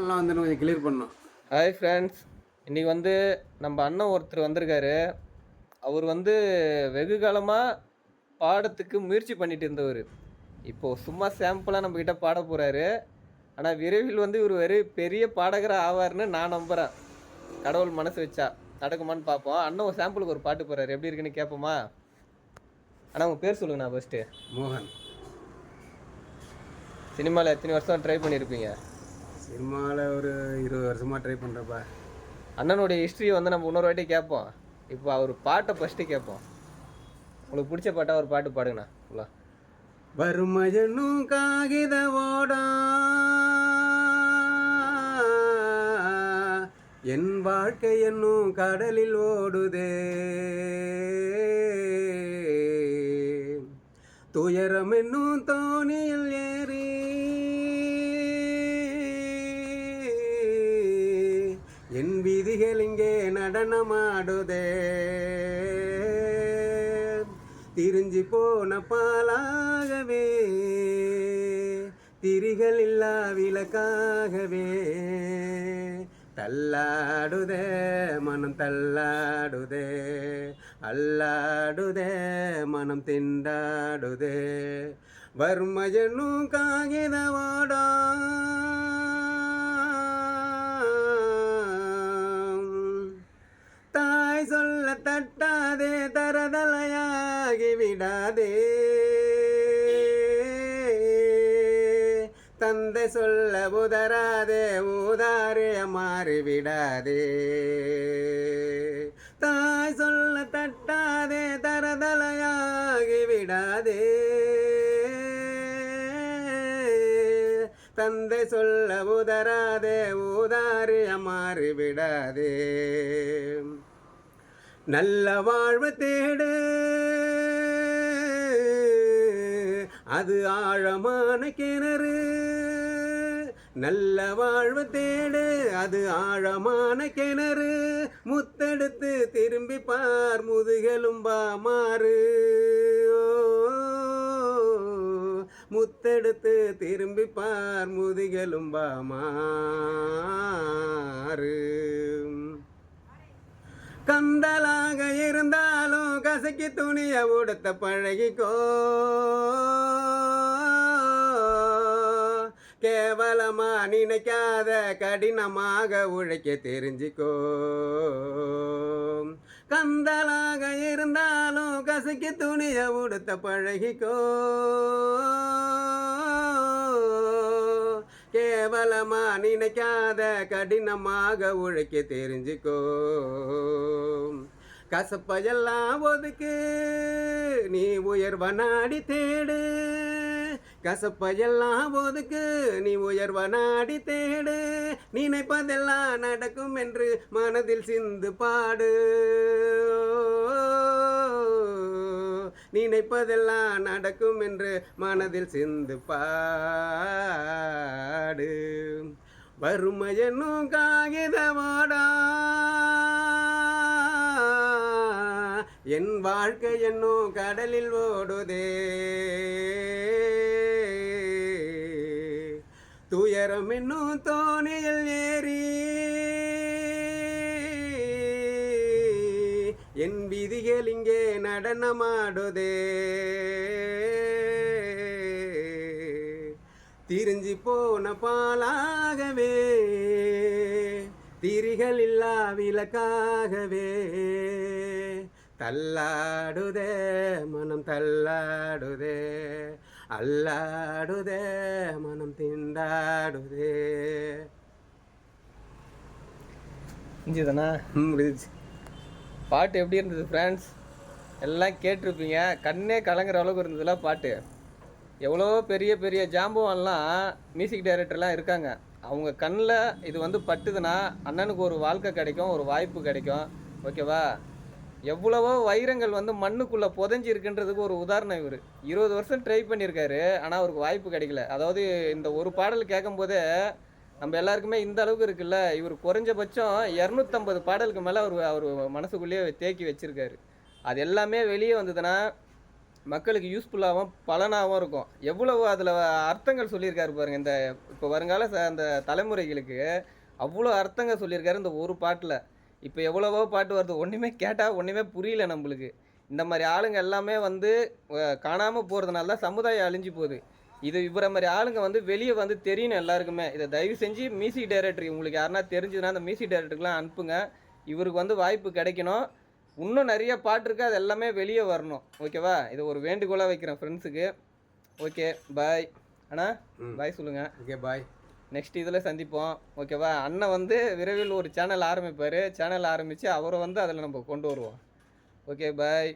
எல்லாம் வந்து கொஞ்சம் கிளியர் பண்ணோம் ஹாய் ஃப்ரெண்ட்ஸ் இன்றைக்கி வந்து நம்ம அண்ணன் ஒருத்தர் வந்திருக்காரு. அவர் வந்து வெகு காலமாக பாடத்துக்கு முயற்சி பண்ணிட்டு இருந்தவர். இப்போது சும்மா சாம்பிளாக நம்மக்கிட்ட பாட போகிறாரு ஆனால் விரைவில் வந்து இவர் வெறும் பெரிய பாடகராக ஆவார்னு நான் நம்புகிறேன் கடவுள் மனசு வச்சா நடக்குமான்னு பார்ப்போம். அண்ணன் ஒரு சாம்பிளுக்கு ஒரு பாட்டு போகிறாரு எப்படி இருக்குன்னு கேட்போமா அண்ணா உங்கள் பேர் சொல்லுங்கண்ணா ஃபஸ்ட்டு மோகன். சினிமாவில் எத்தனை வருஷம் ட்ரை பண்ணியிருப்பீங்க சினிமாவில் ஒரு இருபது வருஷமாக ட்ரை பண்ணுறப்பா அண்ணனுடைய ஹிஸ்ட்ரியை வந்து நம்ம இன்னொரு வாட்டி கேட்போம். இப்போ அவர் பாட்டை ஃபஸ்ட்டு கேட்போம். உங்களுக்கு பிடிச்ச பாட்டா ஒரு பாட்டு பாடுங்கண்ணா. ஃபுல்லாக வறுமையனும் காகித ஓடா. என் வாழ்க்கை என்னும் கடலில் ஓடுதே. துயரம் என்னும் தோணியில் ஏறி நடனமாடுதே. திரிஞ்சு போன பாலாகவே திரிகள் இல்லா விளக்காகவே. தள்ளாடுதே மனம் தள்ளாடுதே. அல்லாடுதே மனம் திண்டாடுதே. வறுமையனும் காகிதவாடா தட்டாதே தரதலையாகி விடாதே. தந்தை சொல்ல உதராதே ஊதாரே மாறிவிடாதே தாய் சொல்ல தட்டாதே தரதலையாகி விடாதே. தந்தை சொல்ல உதராதே ஊதாரிய மாறிவிடாதே நல்ல வாழ்வு தேடு. அது ஆழமான கிணறு. நல்ல வாழ்வு தேடு. அது ஆழமான கிணறு. முத்தெடுத்து திரும்பி பார். முதுகெலும்பா மாறு. முத்தெடுத்து திரும்பி பார். முதுகெலும்பா மாறு. கந்தலாக இருந்தாலும் கசக்கி துணிய உடுத்த பழகிக்கோ. கேவலமா நினைக்காத கடினமாக உழைக்க தெரிஞ்சுக்கோ. கந்தலாக இருந்தாலும் கசக்கி துணிய உடுத்த பழகிக்கோ. கேவலமா நினைக்காத கடினமாக உழைக்க தெரிஞ்சுக்கோ. கசப்பையெல்லாம் ஒதுக்கு நீ உயர்வ நாடி தேடு. கசப்பையெல்லாம் ஒதுக்கு நீ உயர்வ நாடி தேடு. நினைப்பதெல்லாம் நடக்கும் என்று மனதில் சிந்து பாடு. நினைப்பதெல்லாம் நடக்கும் என்று மனதில் சிந்து பாடு. வறுமையனும் காகிதமாடா. என் வாழ்க்கை என்னும் கடலில் ஓடுதே. துயரம் என்னும் தோணியில் ஏறி நடனமாடுதே. திரிஞ்சு போன பாலாகவே திரிகள் இல்லா விளக்காகவே. தள்ளாடுதே மனம் தள்ளாடுதே. அல்லாடுதே மனம் திண்டாடுதே. புரிஞ்சுதாண்ணா ம், முடிஞ்சுச்சு. பாட்டு எப்படி இருந்தது ஃப்ரெண்ட்ஸ்? எல்லாம் கேட்டிருப்பீங்க. கண்ணே கலங்குற அளவுக்கு இருந்ததுல பாட்டு. எவ்வளோ பெரிய பெரிய ஜாம்புவான்லாம் மியூசிக் டைரக்டர்லாம் இருக்காங்க. அவங்க கண்ணில் இது வந்து பட்டுதுன்னா அண்ணனுக்கு ஒரு வாழ்க்கை கிடைக்கும் ஒரு வாய்ப்பு கிடைக்கும். ஓகேவா எவ்வளவோ வைரங்கள் வந்து மண்ணுக்குள்ளே புதஞ்சி இருக்குன்றதுக்கு ஒரு உதாரணம் இவர். இருபது வருஷம் ட்ரை பண்ணியிருக்காரு ஆனால் அவருக்கு வாய்ப்பு கிடைக்கல. அதாவது இந்த ஒரு பாடல் கேட்கும்போதே நம்ம எல்லாருக்குமே இந்த அளவுக்கு இருக்குல்ல இவர் குறைஞ்சபட்சம் இரநூத்தம்பது பாடலுக்கு மேலே அவர் அவர் மனசுக்குள்ளேயே தேக்கி வச்சுருக்காரு. அது எல்லாமே வெளியே வந்ததுன்னா மக்களுக்கு யூஸ்ஃபுல்லாகவும் பலனாகவும் இருக்கும். எவ்வளவு அதில் அர்த்தங்கள் சொல்லியிருக்காரு பாருங்கள் இந்த இப்போ வருங்கால ச- அந்த தலைமுறைகளுக்கு அவ்வளோ அர்த்தங்கள் சொல்லியிருக்காரு இந்த ஒரு பாட்டில். இப்போ எவ்வளவோ பாட்டு வருது. ஒன்றுமே கேட்டால் ஒன்றுமே புரியல நம்மளுக்கு. இந்த மாதிரி ஆளுங்க எல்லாமே வந்து காணாமல் போகிறதுனால தான் சமுதாயம் அழிஞ்சு போகுது. இது இவரை மாதிரி ஆளுங்க வந்து வெளியே வந்து தெரியணும் எல்லாருக்குமே. இதை தயவு செஞ்சு மியூசிக் டைரக்டர் உங்களுக்கு யாருன்னா தெரிஞ்சதுன்னா அந்த மியூசிக் டைரக்டருக்குலாம் அனுப்புங்க. இவருக்கு வந்து வாய்ப்பு கிடைக்கணும். இன்னும் நிறைய பாட்டு இருக்குது அது எல்லாமே வெளியே வரணும். ஓகேவா இது ஒரு வேண்டுகோளாக வைக்கிறேன் ஃப்ரெண்ட்ஸுக்கு ஓகே பாய் அண்ணா. பாய் சொல்லுங்கள் ஓகே பாய் நெக்ஸ்ட் இதில் சந்திப்போம். ஓகேவா அண்ணன் வந்து விரைவில் ஒரு சேனல் ஆரம்பிப்பார். சேனல் ஆரம்பித்து அவரை வந்து அதில் நம்ம கொண்டு வருவோம். Okay bye